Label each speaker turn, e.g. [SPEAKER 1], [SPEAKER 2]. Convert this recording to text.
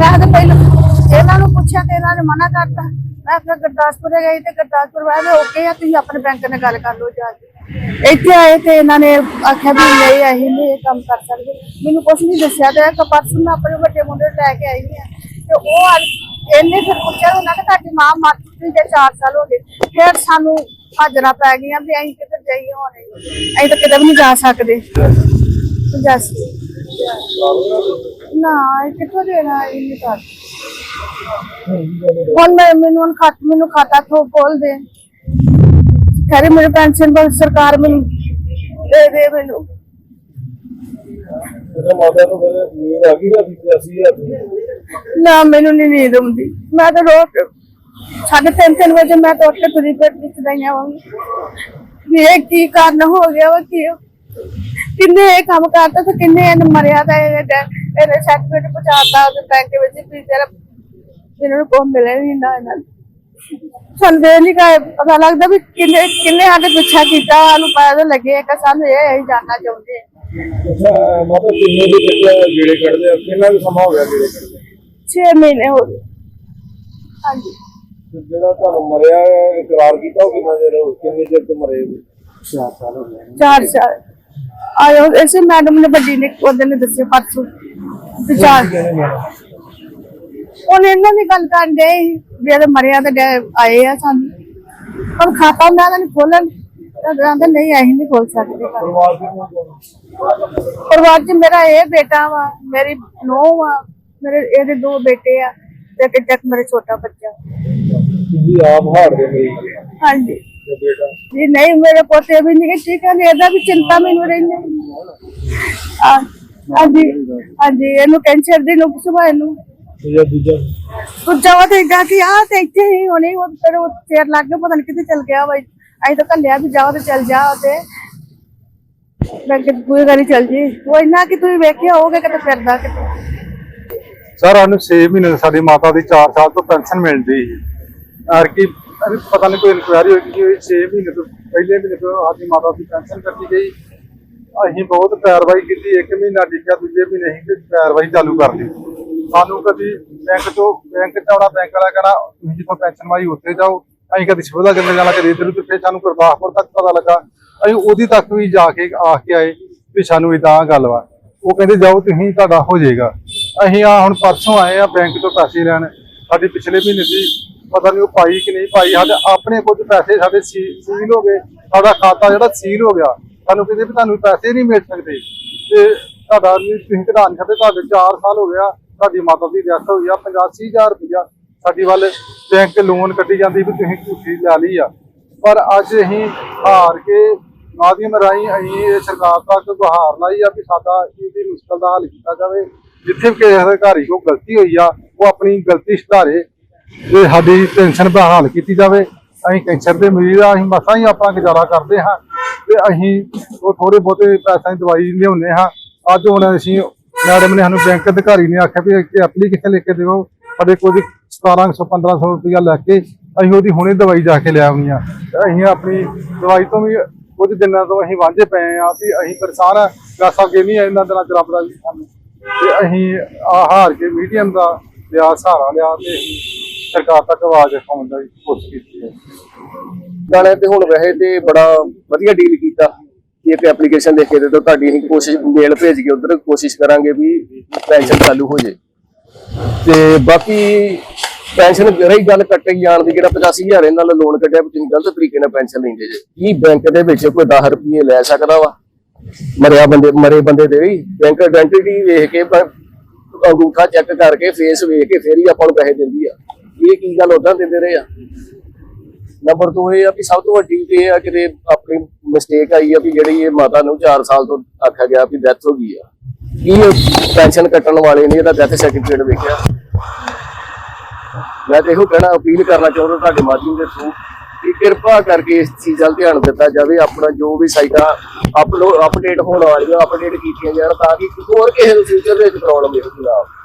[SPEAKER 1] ਮੈਂ ਤਾਂ ਪਹਿਲਾਂ ਇਹਨਾਂ ਨੂੰ ਪੁੱਛਿਆ ਤੇ ਇਹਨਾਂ ਨੇ ਮਨਾ ਕਰਤਾ। ਮੈਂ ਫਿਰ ਗੁਰਦਾਸਪੁਰ ਗਈ ਤੇ ਗੁਰਦਾਸਪੁਰ ਵਾਲੇ ਓਕੇ ਆ ਤੁਸੀਂ ਆਪਣੇ ਬੈਂਕ ਨਾਲ ਗੱਲ ਕਰ ਲਓ ਜਾ ਕੇ। ਇੱਥੇ ਆਏ ਤੇ ਇਹਨਾਂ ਨੇ ਆਖਿਆ ਵੀ ਨਹੀਂ ਅਸੀਂ ਨਹੀਂ ਇਹ ਕੰਮ ਕਰ ਸਕਦੇ। ਮੈਨੂੰ ਕੁਝ ਨਹੀਂ ਦੱਸਿਆ ਤੇ ਇੱਕ ਪਰਸੋਂ ਮੈਂ ਆਪਣੇ ਵੱਡੇ ਮੁੰਡੇ ਨੂੰ ਲੈ ਕੇ ਆਈ ਹਾਂ ਤੇ ਉਹ ਇਹਨੇ ਫਿਰ ਪੁੱਛਿਆ ਉਹਨਾਂ ਨੇ ਤੁਹਾਡੀ ਮਾਂ ਮਰ ਚੁੱਕੀ ਜੇ 4 ਸਾਲ ਹੋ ਗਏ। ਫਿਰ ਸਾਨੂੰ ਹਾਜ਼ਰਾਂ ਪੈ ਗਈਆਂ ਵੀ ਅਸੀਂ ਕਿੱਧਰ ਜਾਈਏ ਹੁਣ। ਅਸੀਂ ਤਾਂ ਕਿਤੇ ਵੀ ਨਹੀਂ ਜਾ ਸਕਦੇ। ਜੱਸ ਨਾ ਇਹ ਕਿੱਥੋਂ ਦੇਣਾ ਇਹ ਨਹੀਂ ਕਰ ਹੁਣ ਮੈਂ ਮੈਨੂੰ ਹੁਣ ਖਾਤ ਮੈਨੂੰ ਖਾਤਾ ਖੋ ਖੋਲ ਦੇ। ਖਰੇ ਮੇਰੇ ਪੈਨਸ਼ਨ ਪਰ ਸਰਕਾਰ ਮੈਨੂੰ ਦੇ ਦੇ ਮੈਨੂੰ।
[SPEAKER 2] ਇਹਦਾ ਮਾਤਾ ਨੂੰ ਫਿਰ ਨੀਂਦ ਆ ਗਈ ਨਾ 85000 ਦੀ
[SPEAKER 1] ਨਾ ਮੈਨੂੰ ਨਹੀਂ ਨੀਂਦ ਆਉਂਦੀ। ਮੈਂ ਤਾਂ ਰੋਜ਼ ਸਾਢੇ ਵਜੇ ਮੈਂ ਤਾਂ ਉੱਠ ਕੇ ਤੁਰੀ ਫਿਰਦੀ ਇਹ ਕਾਰਨ ਹੋ ਗਿਆ ਵਾ ਕੀ ਕਿੰਨੇ ਇਹ ਕੰਮ ਕਰਤਾ ਤੇ ਕਿੰਨੇ ਇਹਨੇ ਮਰਿਆ ਤਾਂ ਇਹਨੇ ਡੈ- ਇਹਨੇ ਸਰਟੀਫਿਕੇਟ ਪਹੁੰਚਾਤਾ ਉਹਦੇ ਬੈਂਕ ਵਿੱਚ ਵੀ ਤੇਰਾ ਇਹਨਾਂ ਨੂੰ ਕੋਈ ਮਿਲੇ ਨਹੀਂ ਨਾ ਇਹਨਾਂ ਨੂੰ। ਸਾਨੂੰ ਇਹ ਨਹੀਂ ਕਹੇ ਪਤਾ ਲੱਗਦਾ ਵੀ ਕਿੰਨੇ ਕਿੰਨੇ ਸਾਡੇ ਪਿੱਛਾ ਕੀਤਾ ਸਾਨੂੰ ਪਤਾ ਤਾਂ ਲੱਗੇ ਕਿ ਸਾਨੂੰ ਇਹ ਅਸੀਂ ਜਾਣਨਾ ਚਾਹੁੰਦੇ
[SPEAKER 2] ਮਾਤਾ ਕਿੰਨੇ ਦੇ ਜਿਹੜੇ ਕੱਢਦੇ ਆ? ਕਿੰਨਾ ਸਮਾਂ ਹੋ ਗਿਆ ਜਿਹੜੇ ਕੱਢਦੇ?
[SPEAKER 1] 6 ਮਹੀਨੇ ਹੋ ਗਏ। ਹਾਂਜੀ।
[SPEAKER 2] ਜਿਹੜਾ ਤੁਹਾਨੂੰ ਮਰਿਆ ਇਕਰਾਰ ਕੀਤਾ ਉਹ ਕਿੰਨਾ ਚਿਰ ਕਿੰਨੇ ਚਿਰ ਤੋਂ ਮਰੇ ਹੋ 4 ਸਾਲ ਹੋ ਗਏ।
[SPEAKER 1] ਚਾਰ ਸਾਲ। ਆਇਓ ਐਸੇ ਮੈਡਮ ਨੇ ਵੱਡੀ ਨੇ ਉਹਦੇ ਨੇ ਦੱਸਿਆ ਪਰਸੋਂ ਤੇ ਚਾਰ ਉਹਨੇ ਇਹਨਾਂ ਦੀ ਗੱਲ ਕਰਨ ਦੇ ਵੀ ਮਰਿਆ ਤੇ ਆਏ ਆ ਸਾਨੂੰ। ਪਰ ਖਾਤਾ ਦਾ ਨਹੀਂ ਖੋਲਣ ਕਹਿੰਦੇ ਨਹੀਂ ਅਸੀਂ ਨਹੀਂ ਖੋਲ ਸਕਦੇ।
[SPEAKER 2] ਪਰਿਵਾਰ
[SPEAKER 1] 'ਚ ਮੇਰਾ ਇਹ ਬੇਟਾ ਵਾ ਮੇਰੀ ਨੂੰਹ ਵਾ ਮੇਰੇ ਇਹਦੇ ਦੋ ਬੇਟੇ ਆ ਤੇ ਇੱਕ ਮੇਰੇ ਛੋਟਾ ਬੱਚਾ।
[SPEAKER 2] ਤੁਸੀਂ ਆਪ ਹਾਰ ਦੇ ਜੀ।
[SPEAKER 1] ਹਾਂਜੀ। ਜੀ ਨਹੀਂ ਮੇਰੇ ਪੋਤੇ ਵੀ ਨਹੀਂ ਠੀਕ ਹੈ ਇਹਦਾ ਵੀ ਚਿੰਤਾ ਮੈਨੂੰ ਰਹਿੰਦੀ। ਹਾਂ ਹਾਂਜੀ ਹਾਂਜੀ ਇਹਨੂੰ ਕੈਂਸਰ ਦੀ ਨੁਕਸ ਵਾ ਇਹਨੂੰ
[SPEAKER 2] ਦੂਜਾ
[SPEAKER 1] ਦੂਜਾ। ਵਾ ਤੇ ਇੱਦਾਂ ਕਿ ਆ ਤੇ ਇੱਥੇ ਹੀ ਹੋਣੀ ਉਹ ਫਿਰ ਉਹ ਚੇਰ ਲੱਗ ਗਿਆ ਪਤਾ ਨਹੀਂ ਕਿੱਥੇ ਚਲ ਗਿਆ ਵਾ ਅਸੀਂ ਤਾਂ ਕੱਲਿਆ ਵੀ ਜਾਓ ਤੇ ਚਲ ਜਾ ਤੇ। ਮੈਂ ਕਿ ਕੋਈ ਗਾੜੀ ਚਲ ਜੀ। ਉਹ ਇੰਨਾ ਕਿ ਤੁਸੀਂ ਵੇਖਿਆ ਹੋਗੇ ਕਿਤੇ ਫਿਰਦਾ ਕਿਤੇ।
[SPEAKER 3] ਸਰ ਸਾਨੂੰ 6 ਮਹੀਨੇ ਸਾਡੀ ਮਾਤਾ ਦੀ 4 ਸਾਲ ਤੋਂ ਪੈਨਸ਼ਨ ਮਿਲਦੀ ਸੀ। ਔਰ ਕੀ ਅਰੇ ਪਤਾ ਨਹੀਂ ਕੋਈ ਇਨਕੁਆਇਰੀ ਹੋਈ ਕਿ 6 ਮਹੀਨੇ ਤੋਂ ਪਹਿਲੇ ਮਹੀਨੇ ਤੋਂ ਸਾਡੀ ਮਾਤਾ ਦੀ ਪੈਨਸ਼ਨ ਕੱਟੀ ਗਈ। ਅਸੀਂ ਬਹੁਤ ਕਾਰਵਾਈ ਕੀਤੀ, ਇੱਕ ਮਹੀਨਾ ਟਿਕਿਆ ਦੂਜੇ ਮਹੀਨੇ ਅਸੀਂ ਕਾਰਵਾਈ ਚਾਲੂ ਕਰ ਦਿੱਤੀ ਸਾਨੂੰ ਕਦੀ ਬੈਂਕ ਤੋਂ ਬੈਂਕ ਚ ਬੈਂਕ ਵਾਲਾ ਕਹਿਣਾ ਤੁਸੀਂ ਜਿੱਥੋਂ ਪੈਨਸ਼ਨ ਵਾਈ ਉੱਥੇ ਜਾਓ। ਅਸੀਂ ਕਦੀ ਸਿਵਲ ਜੰਨੇ ਜਾਣਾ, ਕਦੀ ਇੱਧਰ ਉੱਧਰ, ਫਿਰ ਸਾਨੂੰ ਗੁਰਦਾਸਪੁਰ ਤੱਕ ਪਤਾ ਲੱਗਾ। ਅਸੀਂ ਉਹਦੀ ਤੱਕ ਵੀ ਜਾ ਕੇ ਆ ਕੇ ਆਏ ਵੀ ਸਾਨੂੰ ਇਦਾਂ ਗੱਲ ਵਾ। ਉਹ ਕਹਿੰਦੇ, ਜਾਓ, ਤੁਸੀਂ, ਤੁਹਾਡਾ ਹੋ ਜਾਏਗਾ। ਅਸੀਂ ਆ ਹੁਣ ਪਰਸੋਂ ਆਏ ਆ ਬੈਂਕ ਤੋਂ ਪੈਸੇ ਲੈਣ। ਸਾਡੀ ਪਿਛਲੇ ਮਹੀਨੇ ਦੀ ਪਤਾ ਨਹੀਂ ਉਹ ਪਾਈ ਕਿ ਨਹੀਂ ਪਾਈ। ਸਾਡੇ ਆਪਣੇ ਕੁਝ ਪੈਸੇ ਸਾਡੇ ਸੀਲ ਹੋ ਗਏ। ਸਾਡਾ ਖਾਤਾ ਜਿਹੜਾ ਸੀਲ ਹੋ ਗਿਆ। ਸਾਨੂੰ ਕਹਿੰਦੇ ਵੀ ਤੁਹਾਨੂੰ ਪੈਸੇ ਨਹੀਂ ਮਿਲ ਸਕਦੇ। ਤੇ ਤੁਹਾਡਾ ਤੁਸੀਂ ਕਢਾ ਨਹੀਂ ਸਕਦੇ ਤੁਹਾਡੇ 4 ਸਾਲ ਹੋ ਗਿਆ। ਤੁਹਾਡੀ ਮਾਤਾ ਦੀ ਡੈਥ ਹੋਈ ਆ 85000 ਰੁਪਇਆ ਸਾਡੀ ਵੱਲ ਬੈਂਕ ਲੋਨ ਕੱਢੀ ਜਾਂਦੀ ਵੀ ਤੁਸੀਂ ਝੂਠੀ ਲੈ ਲਈ ਆ। ਪਰ ਅੱਜ ਅਸੀਂ ਹਾਰ ਕੇ ਮਾਧਿਅਮ ਰਾਹੀਂ ਅਸੀਂ ਇਹ ਸਰਕਾਰ ਤੱਕ ਗੁਹਾਰ ਲਾਈ ਆ ਵੀ ਸਾਡਾ ਇਹਦੀ ਮੁਸ਼ਕਲ ਦਾ ਹੱਲ ਕੀਤਾ ਜਾਵੇ। ਜਿੱਥੇ ਵੀ ਕਿਸੇ ਅਧਿਕਾਰੀ ਕੋਲ ਗਲਤੀ ਹੋਈ ਆ, ਉਹ ਆਪਣੀ ਗਲਤੀ ਸੁਧਾਰੇ। ਤੇ ਸਾਡੀ ਟੈਨਸ਼ਨ ਬਹਾਲ ਕੀਤੀ ਜਾਵੇ, ਅਸੀਂ ਕੈਂਸਰ ਦੇ ਮਰੀਜ਼ ਆ, ਅਸੀਂ ਮਸਾਂ ਹੀ ਆਪਣਾ ਗੁਜ਼ਾਰਾ ਕਰਦੇ ਹਾਂ ਤੇ ਅਸੀਂ ਉਹ ਥੋੜੇ ਬਹੁਤੇ ਪੈਸਿਆਂ ਦੀ ਦਵਾਈ ਲਿਆਉਂਦੇ ਹਾਂ। ਅੱਜ ਹੁਣ ਅਸੀਂ ਮੈਡਮ ਨੇ ਸਾਨੂੰ ਬੈਂਕ ਅਧਿਕਾਰੀ ਨੇ ਆਖਿਆ ਵੀ ਇੱਕ ਐਪਲੀਕੇਸ਼ਨ ਲਿਖ ਕੇ ਦਿਓ, ਸਾਡੇ ਕੋਲ 1700 1500 ਰੁਪਇਆ ਲੈ ਕੇ ਅਸੀਂ ਉਹਦੀ ਹੁਣੇ ਦਵਾਈ ਜਾ ਕੇ ਲੈ ਆਉਣੀ ਆ ਅਸੀਂ ਆਪਣੀ ਦਵਾਈ ਤੋਂ ਵੀ ਕੁਝ ਦਿਨਾਂ ਤੋਂ ਅਸੀਂ ਵਾਂਝੇ ਪਏ ਆ ਵੀ ਅਸੀਂ ਪਰੇਸ਼ਾਨ ਆ ਗਾਸਾ ਗੇ ਨਹੀਂ ਇਹਨਾਂ ਦਿਨਾਂ ਚ ਰੱਬ ਦਾ ਸਾਨੂੰ। ਤੇ ਅਸੀਂ ਆ ਹਾਰ ਕੇ ਮੀਡੀਅਮ ਦਾ ਲਿਆ, ਸਹਾਰਾ ਲਿਆ ਤੇ ਸਰਕਾਰ ਤੱਕ ਆਵਾਜ਼ ਉਠਾਉਣ ਦੀ ਕੋਸ਼ਿਸ਼ ਕੀਤੀ ਹੈ।
[SPEAKER 4] ਗਾਣੇ ਤੇ ਹੁਣ ਵੈਸੇ ਤੇ ਬੜਾ ਵਧੀਆ ਡੀਲ ਕੀਤਾ। ਕਿ ਇੱਕ ਐਪਲੀਕੇਸ਼ਨ ਲਿਖ ਕੇ ਦੇ ਦਿਓ ਤੁਹਾਡੀ ਅਸੀਂ ਕੋਸ਼ਿਸ਼ ਮੇਲ ਭੇਜ ਕੇ ਉਧਰ ਕੋਸ਼ਿਸ਼ ਕਰਾਂਗੇ ਵੀ ਪੈਨਸ਼ਨ ਚਾਲੂ ਹੋ ਜੇ ਤੇ ਬਾਕੀ ਪੈਨਸ਼ਨ ਰਹੀ ਗੱਲ ਕੱਟੇ ਜਾਣ ਦੀ, ਜਿਹੜਾ 85000 ਇਹਨਾਂ ਨਾਲ ਲੋਨ ਕੱਟਿਆ ਤੁਸੀਂ ਗਲਤ ਤਰੀਕੇ ਨਾਲ ਪੈਨਸ਼ਨ ਲੈਂਦੇ ਜੇ। ਕੀ ਬੈਂਕ ਦੇ ਵਿੱਚ ਕੋਈ 10 ਰੁਪਏ ਲੈ ਸਕਦਾ ਵਾ? ਮਰਿਆ ਬੰਦੇ, ਮਰੇ ਬੰਦੇ ਦੇ ਵੀ ਬੈਂਕ ਆਇਡੈਂਟੀਟੀ ਵੇਖ ਕੇ ਅੰਗੂਠਾ ਚੈੱਕ ਕਰਕੇ ਫੇਸ ਵੇਖ ਕੇ, ਫੇਰ ਹੀ ਆਪਾਂ ਨੂੰ ਪੈਸੇ ਦਿੰਦੀ ਆ। ਇਹ ਕੀ ਗੱਲ ਉਦਾਂ ਦਿੰਦੇ ਰਹੇ ਆ? ਨੰਬਰ 2 ਇਹ ਆ ਵੀ ਸਭ ਤੋਂ ਵੱਡੀ ਇਹ ਆ ਕਿ ਆਪਣੀ ਮਿਸਟੇਕ ਆਈ ਆ ਵੀ ਜਿਹੜੀ ਇਹ ਮਾਤਾ ਨੂੰ 4 ਸਾਲ ਤੋਂ ਆਖਿਆ ਗਿਆ ਵੀ ਡੈਥ ਹੋ ਗਈ ਆ। ਕੀ ਪੈਨਸ਼ਨ ਕੱਟਣ ਵਾਲੇ ਨੇ ਇਹਦਾ ਡੈਥ ਸਰਟੀਫਿਕੇਟ ਵੇਖਿਆ? ਮੈਂ ਤੇ ਇਹੋ ਕਹਿਣਾ, ਅਪੀਲ ਕਰਨਾ ਚਾਹੁੰਦਾ ਤੁਹਾਡੇ ਮਾਧਿਅਮ ਦੇ ਥਰੂ ਕਿ ਕਿਰਪਾ ਕਰਕੇ ਇਸ ਚੀਜ਼ ਵੱਲ ਧਿਆਨ ਦਿੱਤਾ ਜਾਵੇ, ਆਪਣਾ ਜੋ ਵੀ ਸਾਈਟਾਂ ਅਪਲੋਡ ਅਪਡੇਟ ਹੋਣ ਵਾਲੀਆਂ ਅਪਡੇਟ ਕੀਤੀਆਂ ਜਾਣ ਤਾਂ ਕਿ ਹੋਰ ਕਿਸੇ ਫਿਊਚਰ ਦੇ ਵਿੱਚ ਪ੍ਰੋਬਲਮ ਨਾ ਆਵੇ।